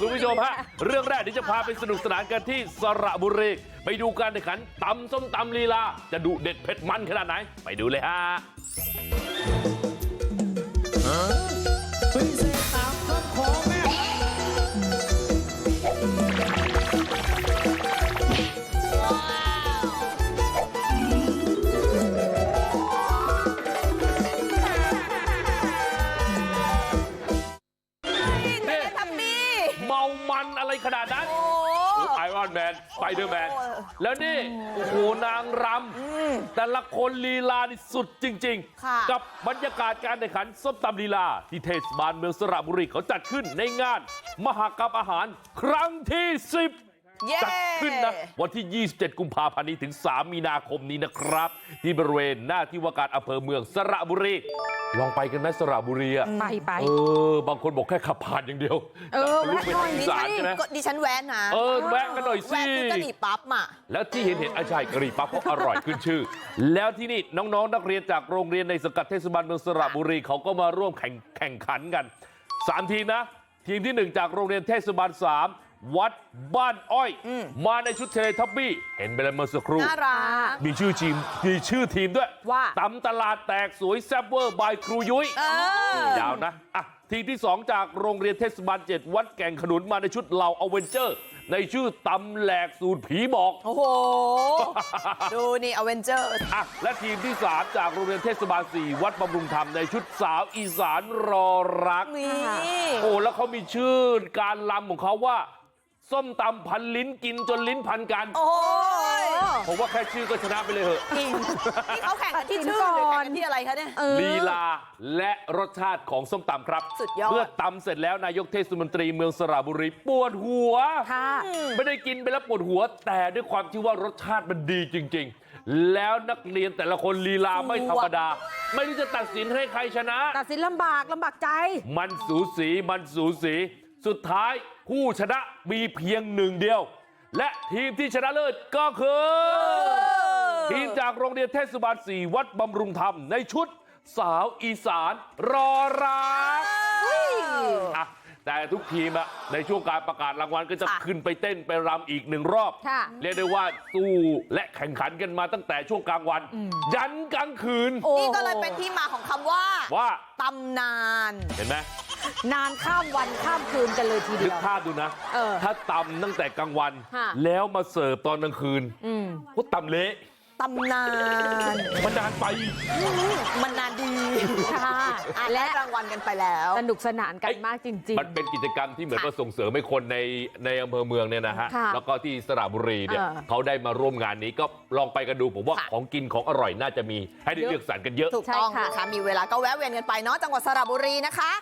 คุณผู้ชมฮะเรื่องแรกที่จะพาไปสนุกสนานกันที่สระบุรีไปดูการแข่งขันตำส้มตำลีลาจะดุเด็ดเผ็ดมันขนาดไหนไปดูเลยฮะ เมามันอะไรขนาดนั้นโอ้ไอรอนแมนสไปเดอร์แมนแล้วนี่โอ้โหนางรำแต่ละคนลีลานี่สุดจริงค่ะๆกับบรรยากาศการแข่งขันส้มตำลีลา ที่เทศบาลเมืองสระบุรีเขาจัดขึ้นในงาน มหากรรมอาหารครั้งที่ 10เย้จัดขึ้นนะวันที่ 27 กุมภาพันธ์นี้ถึง 3 มีนาคมนี้นะครับ ที่บริเวณหน้าที่ว่าการอำเภอเมืองสระบุรี ลองไปกันไหมสระบุรีอะไปไปเออบางคนบอกแค่ขับผ่านอย่างเดียวเออรู้ไปทางอีดิสาฉันนใช่ไหมก็ดิฉันแวนนะเออแวะกันหน่อยสิแวนคือกะหรี่ปั๊บอะแล้วที่เห็นเห็นอาชัยกะหรี่ปั๊บเขาอร่อยขึ้นชื่อ แล้วที่นี่น้องๆนักเรียนจากโรงเรียนในสังกัดเทศบาลเมืองสระบุรีเขาก็มาร่วมแข่งแข่งขันกันสามทีมนะ ทีมที่หนึ่งจากโรงเรียนเทศบาลสาม วัดบ้านอ้อยมาในชุดเทเลทับบี้เห็นไปแล้วเมื่อสักครู่น่ารักมีชื่อทีมมีชื่อทีมด้วยว่าตำตลาดแตกสวยแซ่บเวอร์บายครูยุ้ยเออยาวนะอะทีมที่ 2 จากโรงเรียนเทศบาล 7 วัดแก่งขนุนมาในชุดเหล่าอเวนเจอร์ ในชื่อตำแหลกสูตรผีบอก โอ้โห ดูนี่อเวนเจอร์อะและทีมที่ 3 จากโรงเรียนเทศบาล 4 วัดบำรุงธรรมในชุดสาวอีสานรอรักนี่โอ้แล้วเขามีชื่อการลำของเขาว่า ส้มตำพันลิ้นกินจนลิ้นพันกันโอ้ยผมว่าแค่ชื่อก็ชนะไปเลยเหอะจริงนี่เขาแข่งกันที่ชื่อหรือแข่งกันที่อะไรคะเนี่ยเออลีลาและรสชาติของส้มตำครับสุดยอดเมื่อตำเสร็จแล้วนายกเทศมนตรีเมืองสระบุรีปวดหัวค่ะไม่ได้กินไปแล้วปวดหัว แต่ด้วยความที่ว่ารสชาติมันดีจริง ๆ แล้วนักเรียนแต่ละคนลีลาไม่ธรรมดา ไม่รู้จะตัดสินให้ใครชนะ ตัดสินลำบากลำบากใจ มันสูสีมันสูสี สุดท้ายผู้ชนะมีเพียงหนึ่งเดียวและทีมที่ชนะเลิศก็คือทีมจากโรงเรียนเทศบาล4วัดบำรุงธรรมในชุดสาวอีสานรอรักอะแต่ทุกทีมอะในช่วงการประกาศรางวัลก็จะค่ะขึ้นไปเต้นไปรำอีกหนึ่งรอบค่ะเรียกได้ว่าสู้และแข่งขันกันมาตั้งแต่ช่วงกลางวัน ยันกลางคืนโอ้นี่ก็เลยเป็นที่มาของคำว่าว่าตำนานเห็นไหม นานข้ามวันข้ามคืนกันเลยทีนึเดีกยว ภาพดูนะ เออถ้าตำตั้งแต่กลางวัน ค่ะ แล้วมาเสิร์ฟตอนกลางคืนอืมก็ตำเละตำนาน มันนานไป มันนานดีค่ะอะและและรางวัลกันไปแล้ว สนุกสนานกันมากจริง มันเป็นกิจกรรมที่เหมือนค่ะว่าส่งเสริมให้คนในในอำเภอเมืองเนี่ยนะฮะ ค่ะแล้วก็ที่สระบุรีเนี่ยเออเขาได้มาร่วมงานนี้ก็ลองไปกันดูผมว่าค่ะของกินของอร่อยน่าจะมีให้ได้เยอะเลือกสรรกันเยอะ ถูกต้องใช่ค่ะ นะคะมีเวลาก็แวะเวียนกันไปเนาะจังหวัดสระบุรีนะคะ